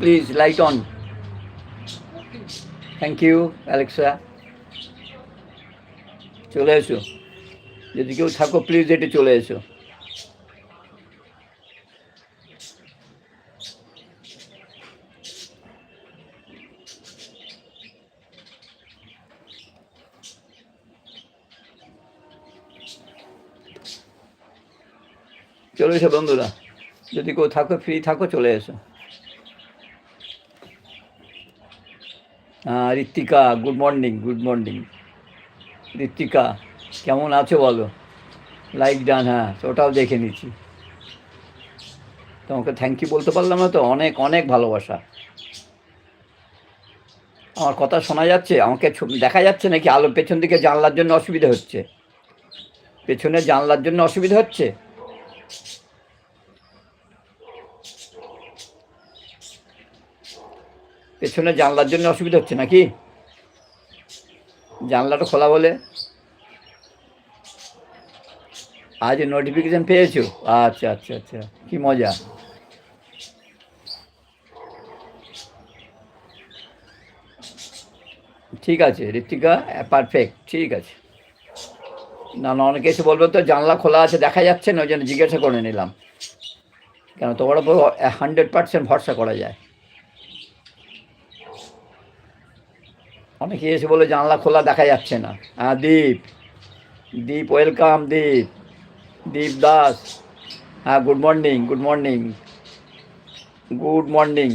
Please light on thank you Alexa চলে এসো। যদি কেউ থাকো প্লিজ এটি চলে এসো। চলে এসো বন্ধুরা। যদি কেউ থাকো ফ্রি থাকো, চলে এসো। Ritwika good morning good morning Ritwika, কেমন আছো বলো? লাইক ডান হ্যাঁ ওটাও দেখে নিচ্ছি। তোমাকে থ্যাংক ইউ বলতে পারলাম না তো? অনেক অনেক ভালোবাসা। আমার কথা শোনা যাচ্ছে? আমাকে দেখা যাচ্ছে নাকি? আলো পেছন দিকে জানলার জন্য অসুবিধা হচ্ছে। পেছনে জানলার জন্য অসুবিধা হচ্ছে? পেছনে জানলার জন্য অসুবিধা হচ্ছে নাকি? জানলাটা খোলা বলে? আজ নোটিফিকেশন পেয়েছ? আচ্ছা আচ্ছা আচ্ছা। কি মজা। ঠিক আছে ঋতিকা পারফেক্ট ঠিক আছে। না না, অনেকে এসে বলবে তো জানলা খোলা আছে, দেখা যাচ্ছে না, ওই জন্য জিজ্ঞাসা করে নিলাম। কেন, তোমার উপর হান্ড্রেড পার্সেন্ট ভরসা করা যায়। অনেকে এসে বলে জানলা খোলা দেখা যাচ্ছে না। হ্যাঁ দীপ। দীপ, ওয়েলকাম, দীপ। দীপ দাস। হ্যাঁ good morning good morning. Good morning.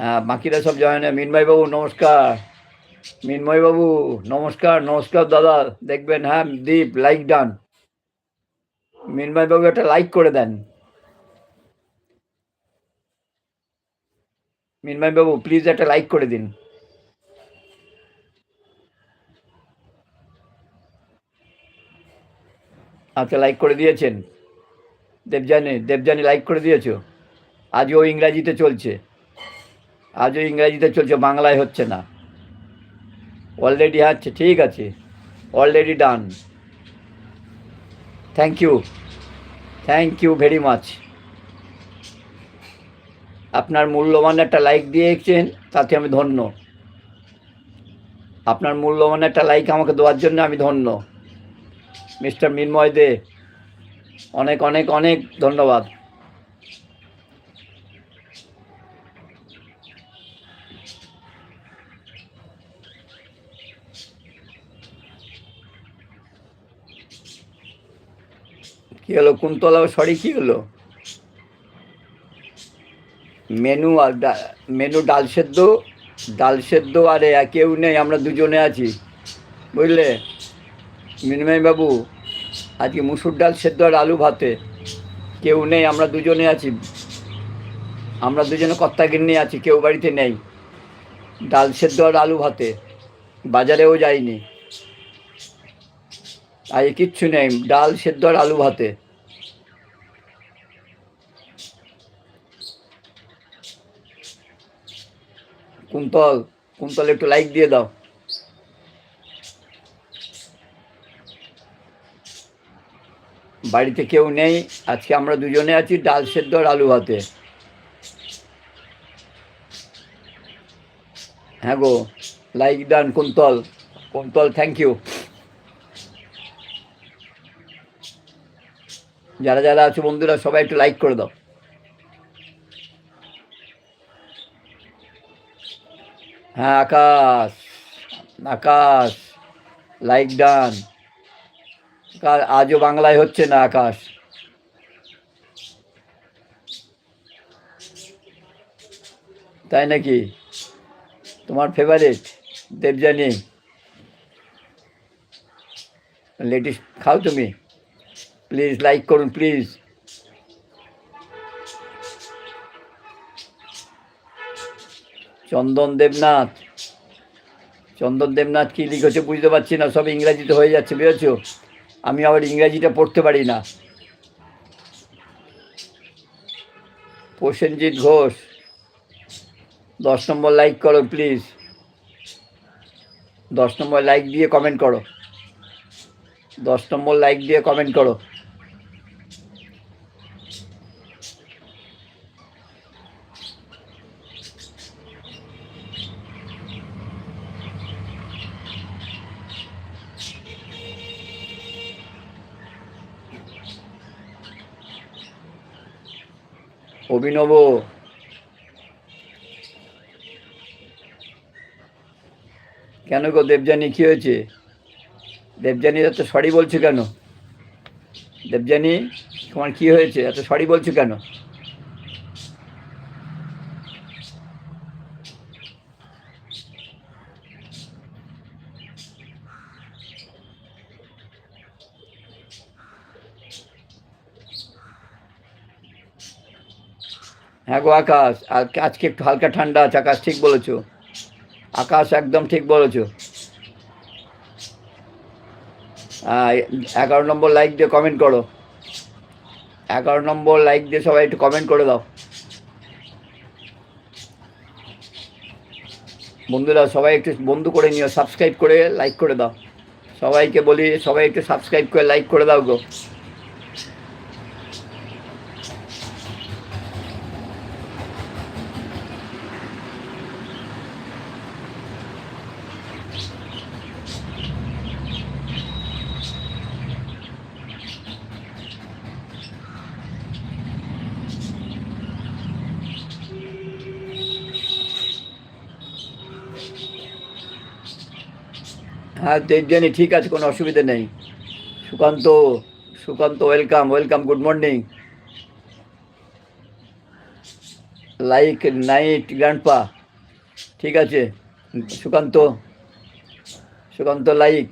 হ্যাঁ বাকিরা সব জয়েন মিনময় বাবু নমস্কার। মিনময় বাবু নমস্কার নমস্কার দাদা। দেখবেন হ্যাঁ দীপ লাইক ডান মিনময় বাবু একটা লাইক করে দেন। মিনময় বাবু প্লিজ একটা লাইক করে দিন। আচ্ছা লাইক করে দিয়েছেন। দেবজানি দেবজানি লাইক করে দিয়েছ? আজও ইংরাজিতে চলছে। আজও ইংরাজিতে চলছে, বাংলায় হচ্ছে না। অলরেডি হচ্ছে ঠিক আছে। Already done thank you thank you very much আপনার মূল্যবান একটা লাইক দিয়েছেন, তাতে আমি ধন্য। আপনার মূল্যবান একটা লাইক আমাকে দেওয়ার জন্য আমি ধন্য। মিস্টার মিনময় দে, অনেক অনেক অনেক ধন্যবাদ। কি হলো কুন্তলা সরি কি হলো? মেনু আর মেনু ডাল সেদ্ধ ডাল সেদ্ধ আরে আর কেউ নেই, আমরা দুজনে আছি। বুঝলে? মিনময় বাবু আজকে মুসুর ডাল সেদ্ধ আর আলু ভাতে। কেউ নেই, আমরা দুজনে আছি। আমরা দুজনে কর্তাগিন্নি আছি, কেউ বাড়িতে নেই। ডাল সেদ্ধ আর আলু ভাতে। বাজারেও যাইনি। আজ কিচ্ছু নেই, ডাল সেদ্ধ আর আলু ভাতে। কুন্তল কুন্তল, একটু লাইক দিয়ে দাও। বাড়িতে কেউ নেই, আজকে আমরা দুজনে আছি ডাল সেদ্ধ আর আলু ভাতে। হ্যাঁ গো like done Kuntal. Kuntal thank you যারা যারা আছে বন্ধুরা, সবাই একটু লাইক করে দাও। হ্যাঁ আকাশ আকাশ লাইক ডান আজও বাংলায় হচ্ছে না আকাশ। তাই নাকি? তোমার ফেভারিট দেবজানি লেডিস খাও তুমি। প্লিজ লাইক করুন প্লিজ চন্দন দেবনাথ। চন্দন দেবনাথ কি লিখেছে বুঝতে পারছি না, সব ইংরাজিতে হয়ে যাচ্ছে, বুঝেছ? আমি আবার ইংরাজিটা পড়তে পারি না। প্রসেনজিৎ ঘোষ, দশ নম্বর লাইক করো প্লিজ দশ নম্বর লাইক দিয়ে কমেন্ট করো। দশ নম্বর লাইক দিয়ে কমেন্ট করো। অভিনব কেন গো দেবজানি কি হয়েছে? দেবজানি এত সরি বলছো কেন? দেবজানি তোমার কি হয়েছে? এত সরি বলছো কেন? হ্যাঁ গো আকাশ আজকে একটু হালকা ঠান্ডা আছে, আকাশ ঠিক বলেছ। আকাশ একদম ঠিক বলেছ। এগারো নম্বর লাইক দিয়ে কমেন্ট করো। এগারো নম্বর লাইক দিয়ে সবাই একটু কমেন্ট করে দাও। বন্ধুরা, সবাই একটু বন্ধু করে নিও সাবস্ক্রাইব করে লাইক করে দাও। সবাইকে বলি, সবাই একটু সাবস্ক্রাইব করে লাইক করে দাও গো। হ্যাঁ জানি ঠিক আছে, কোনো অসুবিধা নেই। Sukanta Sukanta welcome welcome good morning like night grandpa ঠিক আছে, সুকান্ত সুকান্ত লাইক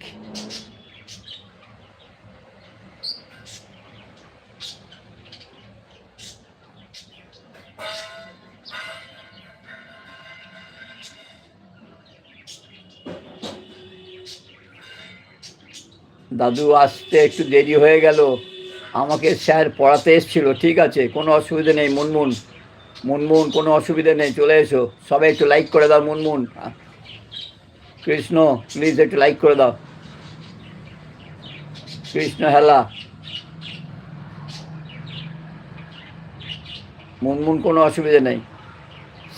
দাদু আসতে একটু দেরি হয়ে গেল। আমাকে স্যার পড়াতে এসেছিল, ঠিক আছে? কোনো অসুবিধা নেই, মুনমুন। মুনমুন, কোনো অসুবিধা নেই, চলে এসো। সবাই একটু লাইক করে দাও, মুনমুন। কৃষ্ণ প্লিজ একটু লাইক করে দাও। কৃষ্ণ হেলা। মুনমুন, কোনো অসুবিধা নেই।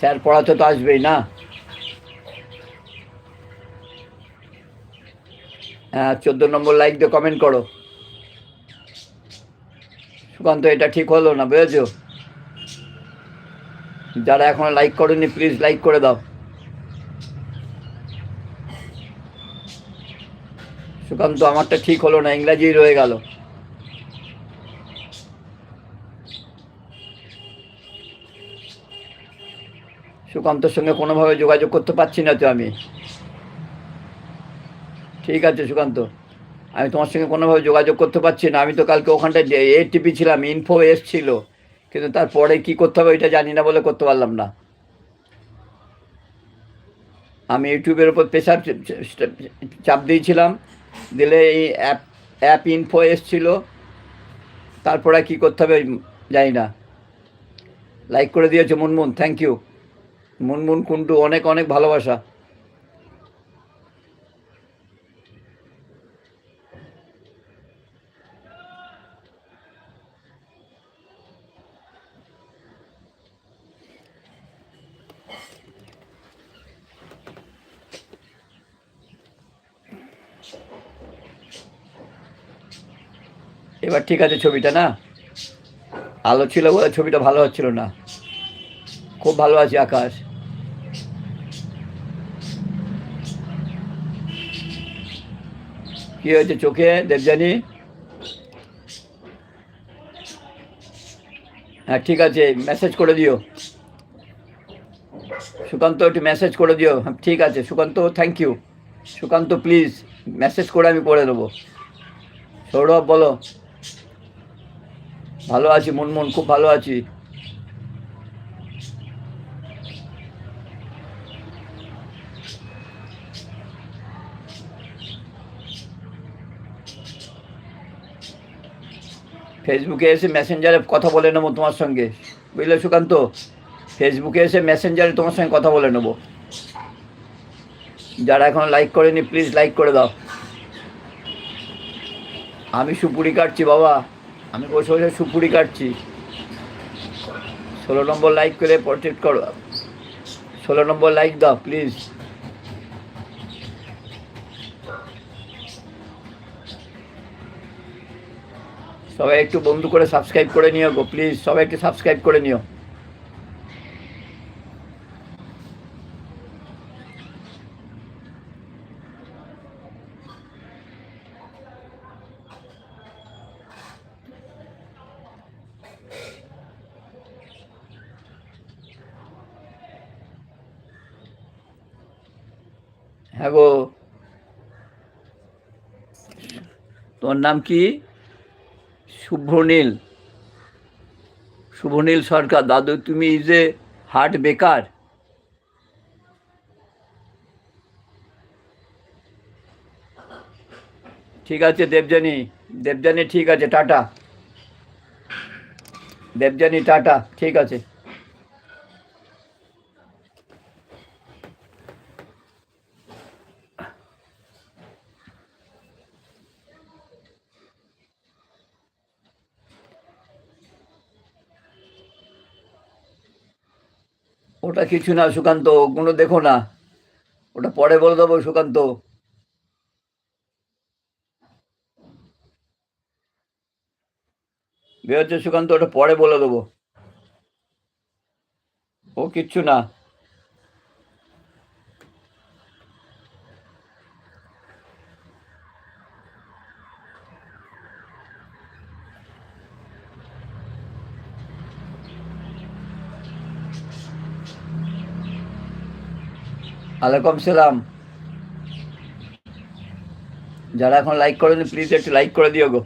স্যার পড়াতে তো আসবেই, না? চোদ্দ নম্বর লাইক দিয়ে কমেন্ট করো। সুকান্ত, এটা ঠিক হলো না, বুঝেছ? যারা এখনও লাইক করেনি প্লিজ লাইক করে দাও। সুকান্ত, আমারটা ঠিক হলো না, ইংরাজি রয়ে গেল। সুকান্তর সঙ্গে কোনোভাবে যোগাযোগ করতে পারছি না তো আমি। ঠিক আছে, সুকান্ত। আমি তোমার সঙ্গে কোনোভাবে যোগাযোগ করতে পারছি না। আমি তো কালকে ওখানটায় এ টিপি ছিলাম ইনফো এসছিল। কিন্তু তারপরে কি করতে হবে এটা জানি না বলে করতে পারলাম না। আমি ইউটিউবের ওপর প্রেশার চাপ দিয়েছিলাম। দিলে এই অ্যাপ অ্যাপ ইনফো এসছিল। তারপরে কি করতে হবে জানি না। লাইক করে দিয়েছে মুনমুন থ্যাংক ইউ মুনমুন কুন্টু অনেক অনেক ভালোবাসা। এবার ঠিক আছে ছবিটা, না? আলো ছিল বলে ছবিটা ভালো হচ্ছিল না। খুব ভালো আছে আকাশ। কি হয়েছে চোখে, দেবযানী? হ্যাঁ ঠিক আছে মেসেজ করে দিও। সুকান্ত, একটু মেসেজ করে দিও। হ্যাঁ ঠিক আছে, Sukanta thank you Sukanta please message করে আমি করে দেবো। সৌরভ, বলো। ভালো আছি, মুনমুন, খুব ভালো আছি। ফেসবুকে এসে মেসেঞ্জারে কথা বলে নেব তোমার সঙ্গে। বুঝলে সুকান্ত? ফেসবুকে এসে মেসেঞ্জারে তোমার সঙ্গে কথা বলে নেব। যারা এখন লাইক করেনি প্লিজ লাইক করে দাও। আমি সুপুরি কাটছি, বাবা। আমি বসে বসে সুপুরি কাটছি। ষোলো নম্বর লাইক করে পরচেট করো। ষোলো নম্বর লাইক দাও প্লিজ সবাই একটু বন্ধু করে সাবস্ক্রাইব করে নিও গো প্লিজ সবাই একটু সাবস্ক্রাইব করে নিও। হ্যাঁ গো তোমার নাম কি? শুভ্রনীল। শুভনীল সরকার, দাদু, তুমি ইজ এ হার্ট বেকার। ঠিক আছে, দেবযানী। দেবযানী, ঠিক আছে, টাটা। দেবযানী, টাটা। ঠিক আছে। ওটা কিছু না, সুকান্ত, কোনো দেখো না। ওটা পরে বলে দেবো, সুকান্ত। বেরোচ্ছে সুকান্ত, ওটা পরে বলে দেবো। ও কিচ্ছু না। আলাইকুম সালাম। যারা এখন লাইক করেনি প্লিজ একটু লাইক করে দিও গো।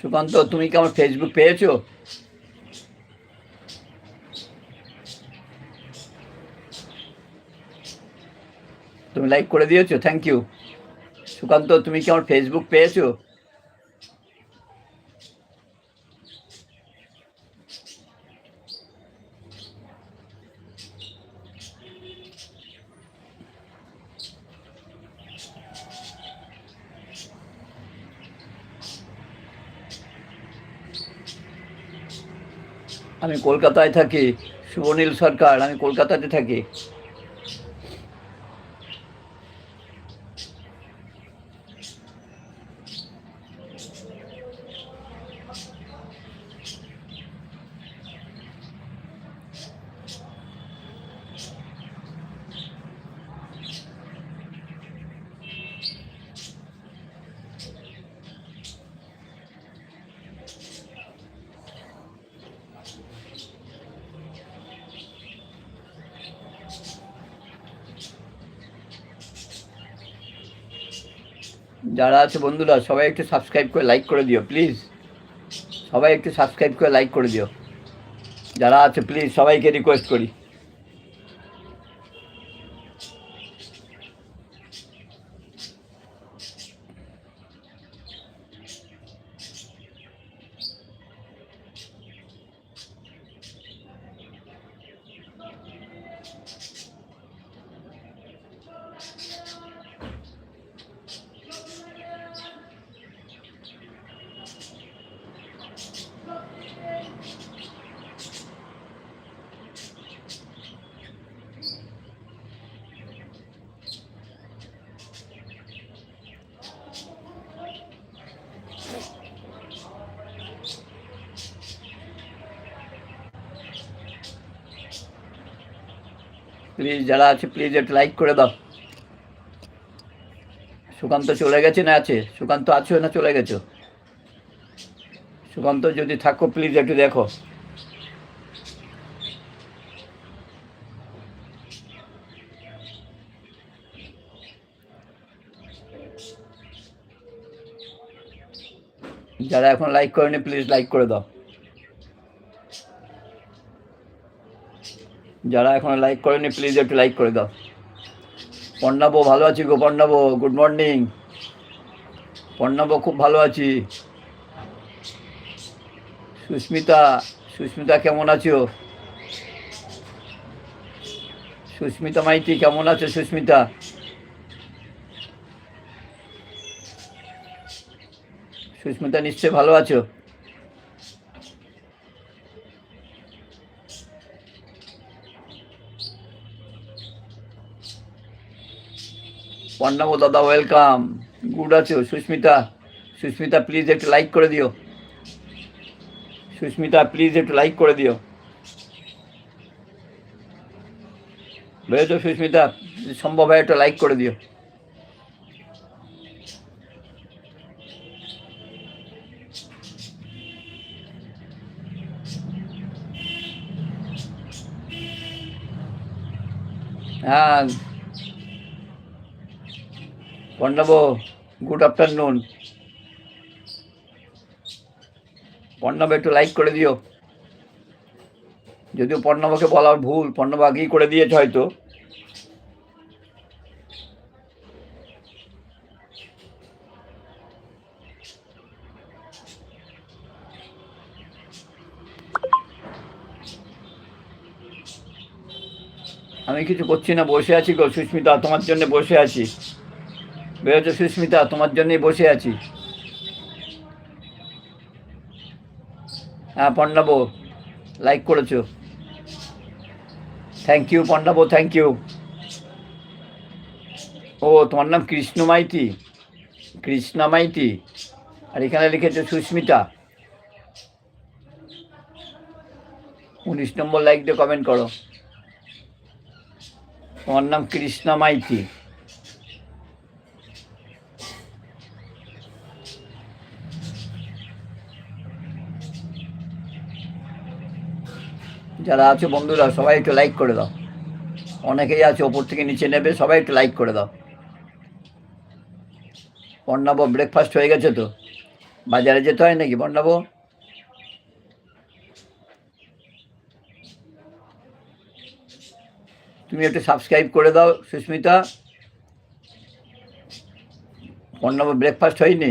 সুকান্ত, তুমি কি আমার ফেসবুক পেয়েছ? তুমি লাইক করে দিয়েছ থ্যাংক ইউ সুকান্ত, তুমি কি আমার ফেসবুক পেয়েছ? আমি কলকাতায় থাকি শুভনীল সরকার আমি কলকাতাতে থাকি। যারা আছে বন্ধুরা, সবাই একটু সাবস্ক্রাইব করে লাইক করে দিও প্লিজ সবাই একটু সাবস্ক্রাইব করে লাইক করে দিও। যারা আছে প্লিজ সবাইকে রিকোয়েস্ট করি। প্লিজ যারা আছে প্লিজ একটু লাইক করে দাও। সুকান্ত চলে গেছে না আছে? সুকান্ত আছো না চলে গেছো? সুকান্ত যদি থাকো প্লিজ একটু দেখো। যারা এখন লাইক করেনি প্লিজ লাইক করে দাও। যারা এখন লাইক করেনি প্লিজ একটু লাইক করে দাও। পর্ণাবো, ভালো আছি গো পর্ণাবো গুড মর্নিং পর্ণাবো, খুব ভালো আছি। সুস্মিতা সুস্মিতা, কেমন আছো? সুস্মিতা মাইতি, কেমন আছো সুস্মিতা? সুস্মিতা নিশ্চয় ভালো আছো? পর্ণাব দাদা ওয়েলকাম গুড আছো, সুস্মিতা। সুস্মিতা প্লিজ একটু লাইক করে দিও। সুস্মিতা প্লিজ একটু লাইক করে দিও। বুঝেছ, সুস্মিতা? সম্ভব হয় একটু লাইক করে দিও। হ্যাঁ পণ্ডব গুড আফটারনুন পণ্ডব একটু লাইক করে দিও। যদিও পণ্যবকে বলা ভুল পণ্যব আগেই করে দিয়েছে হয়তো। আমি কিছু করছি না, বসে আছি গো, সুস্মিতা, তোমার জন্য বসে আছি। বেরোছো সুস্মিতা, তোমার জন্যই বসে আছি। হ্যাঁ পণ্ডাবো লাইক করেছ। Thank you Pandab thank you ও, তোমার নাম কৃষ্ণ মাইতি কৃষ্ণা মাইতি আর এখানে লিখেছো সুস্মিতা। উনিশ নম্বর লাইক দিয়ে কমেন্ট করো। তোমার নাম কৃষ্ণা মাইতি যারা আছে বন্ধুরা, সবাই একটু লাইক করে দাও। অনেকেই আছে ওপর থেকে নিচে নেবে, সবাই একটু লাইক করে দাও। পর্ণাব ব্রেকফাস্ট হয়ে গেছে তো? বাজারে যেতে হয় নাকি পর্ণাব তুমি একটু সাবস্ক্রাইব করে দাও, সুস্মিতা। পর্ণাব ব্রেকফাস্ট হয়নি?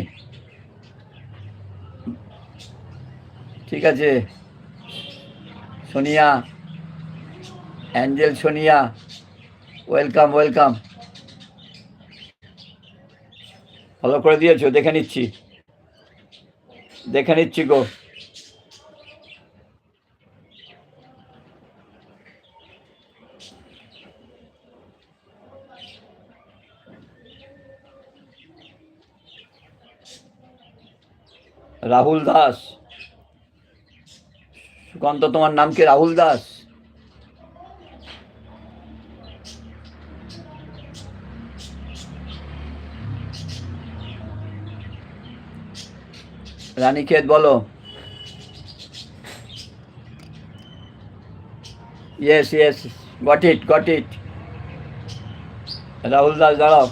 ঠিক আছে। Sonia, angel Sonia, welcome welcome. Follow করে দিয়েছ, দেখে নিচ্ছি। দেখে নিচ্ছি গো। রাহুল দাস। সুকান্ত তোমার নাম কি রাহুল দাস? রানীক্ষেত, বলো। Yes yes got it got it Rahul Das, দাঁড়াও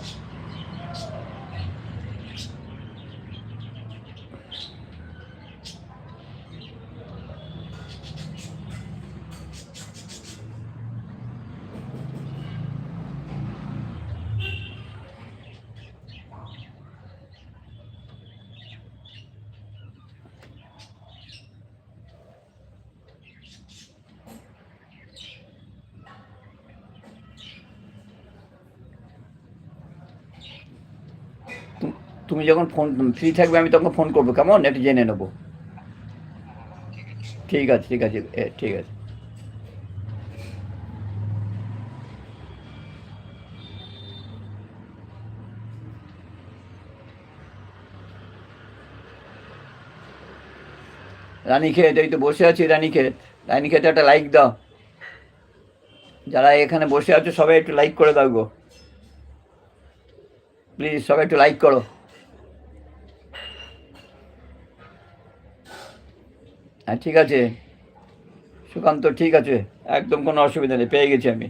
তু- তুমি যখন ফোন ফ্রি থাকবে, আমি তখন ফোন করব। কেমন? একটু জেনে নেব। ঠিক আছে ঠিক আছে ঠিক আছে। রানীক্ষেত, এই তো বসে আছি রানীক্ষেত। রানীক্ষেত, একটা লাইক দাও। যারা এখানে বসে আছো, সবাই একটু লাইক করে দাও গো। প্লিজ সবাই একটু লাইক করো। হ্যাঁ ঠিক আছে। সুকান্ত, ঠিক আছে। একদম কোনো অসুবিধা নেই, পেয়ে গেছি আমি।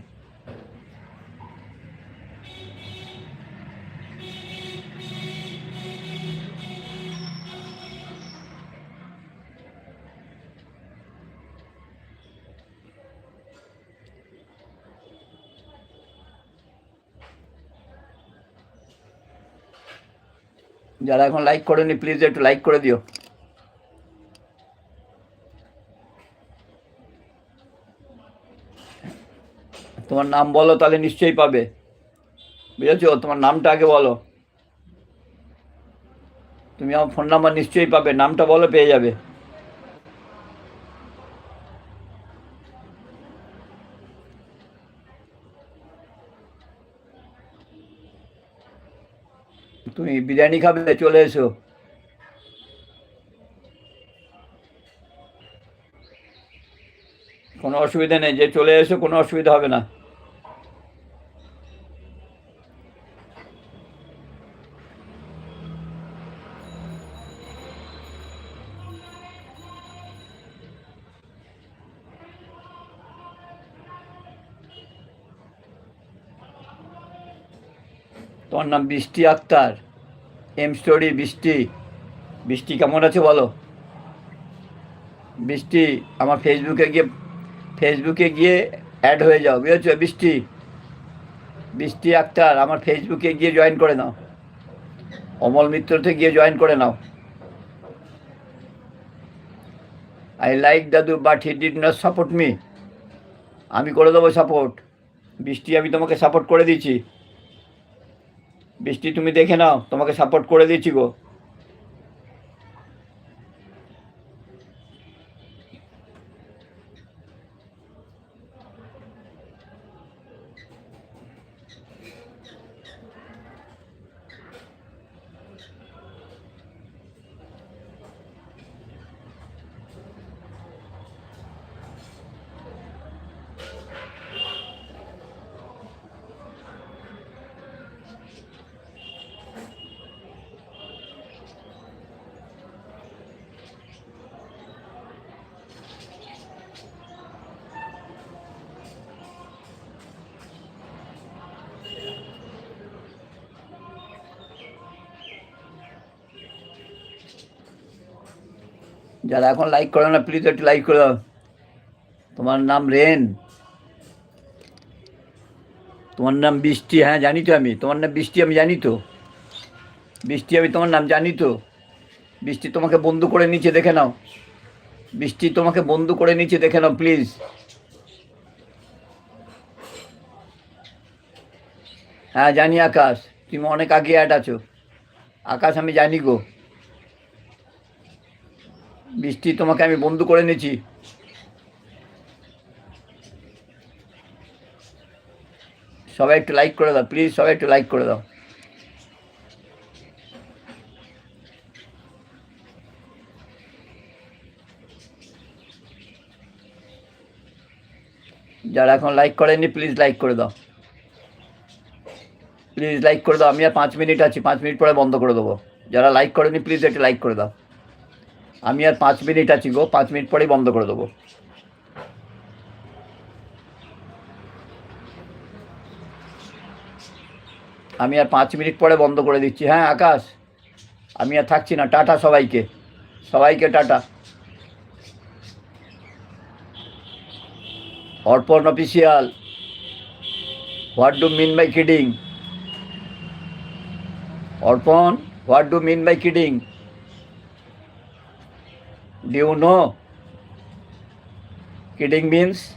যারা এখন লাইক করেনি প্লিজ একটু লাইক করে দিও। তোমার নাম বলো, তাহলে নিশ্চয়ই পাবে। বুঝেছ? তোমার নামটা আগে বলো। তুমি আমার ফোন নাম্বার নিশ্চয়ই পাবে, নামটা বলো, পেয়ে যাবে। তুমি বিরিয়ানি খাবে? চলে এসো। কোনো অসুবিধা নেই, যে চলে এসো, কোনো অসুবিধা হবে না। তোমার নাম বৃষ্টি আক্তার। এম স্টোরি বৃষ্টি। বৃষ্টি কেমন আছে বলো? বৃষ্টি, আমার ফেসবুকে গিয়ে ফেসবুকে গিয়ে অ্যাড হয়ে যাও, বুঝেছ? বৃষ্টি। বৃষ্টি আক্তার, আমার ফেসবুকে গিয়ে জয়েন করে নাও। অমল মিত্রতে গিয়ে জয়েন করে নাও। আই লাইক দাদু but he did not support me আমি করে দেবো সাপোর্ট বৃষ্টি, আমি তোমাকে সাপোর্ট করে দিচ্ছি বৃষ্টি তুমি দেখে নাও তোমাকে সাপোর্ট করে দিচ্ছি গো। যারা এখন লাইক করো না প্লিজ একটু লাইক করে। তোমার নাম রেন। তোমার নাম বৃষ্টি হ্যাঁ জানি তো আমি। তোমার নাম বৃষ্টি, আমি জানি তো। বৃষ্টি, আমি তোমার নাম জানি তো। বৃষ্টি তোমাকে বন্ধু করে নিচে দেখে নাও। বৃষ্টি তোমাকে বন্ধু করে নিচে দেখে নাও প্লিজ হ্যাঁ জানি আকাশ। তুমি অনেক আগে অ্যাড আছো। আকাশ আমি জানি গো। বৃষ্টি তোমাকে আমি বন্ধু করে নিয়েছি। সবাই একটু লাইক করে দাও প্লিজ সবাই একটু লাইক করে দাও। যারা এখন লাইক করেনি প্লিজ লাইক করে দাও। প্লিজ লাইক করে দাও, আমি আর পাঁচ মিনিট আছি, পাঁচ মিনিট পরে বন্ধ করে দেবো। যারা লাইক করেনি প্লিজ একটু লাইক করে দাও। আমি আর পাঁচ মিনিট আছি গো, পাঁচ মিনিট পরেই বন্ধ করে দেবো। আমি আর পাঁচ মিনিট পরে বন্ধ করে দিচ্ছি। হ্যাঁ আকাশ, আমি আর থাকছি না। টাটা সবাইকে। সবাইকে tata. Arpan official. What do mean by kidding? Arpan, what do mean by kidding? Do you know? Kidding means?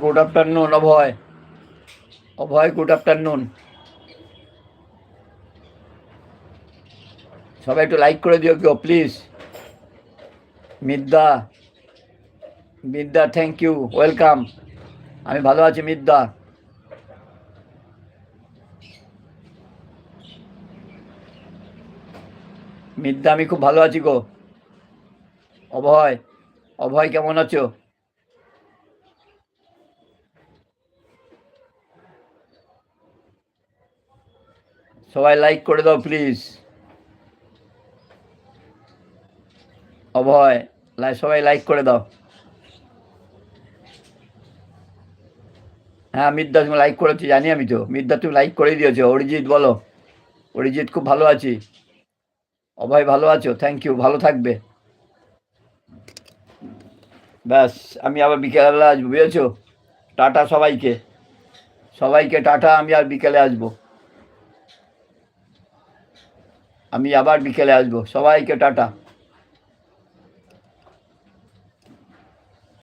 Good afternoon Abhay Abhay good afternoon সবাই একটু লাইক করে দিও কেউ please Midda Midya thank you welcome আমি ভালো আছি, মিদ্দা। মিদ্যা আমি খুব ভালো আছি গো। অভয় অভয় কেমন আছো? সবাই লাইক করে দাও প্লিজ অভয়, লাই, সবাই লাইক করে দাও। হ্যাঁ মিদ্দা, তুমি লাইক করেছি, জানি আমি তো। মিদ্দা, তুমি লাইক করে দিয়েছ। অরিজিৎ, বলো। অরিজিৎ, খুব ভালো আছি। অভয়, ভালো আছো? থ্যাংক ইউ ভালো থাকবে। ব্যাস, আমি আবার বিকেলে আসব, বুঝেছ? টাটা সবাইকে। সবাইকে টাটা, আমি আর বিকেলে আসব। আমি আবার বিকেলে আসব। সবাইকে টাটা।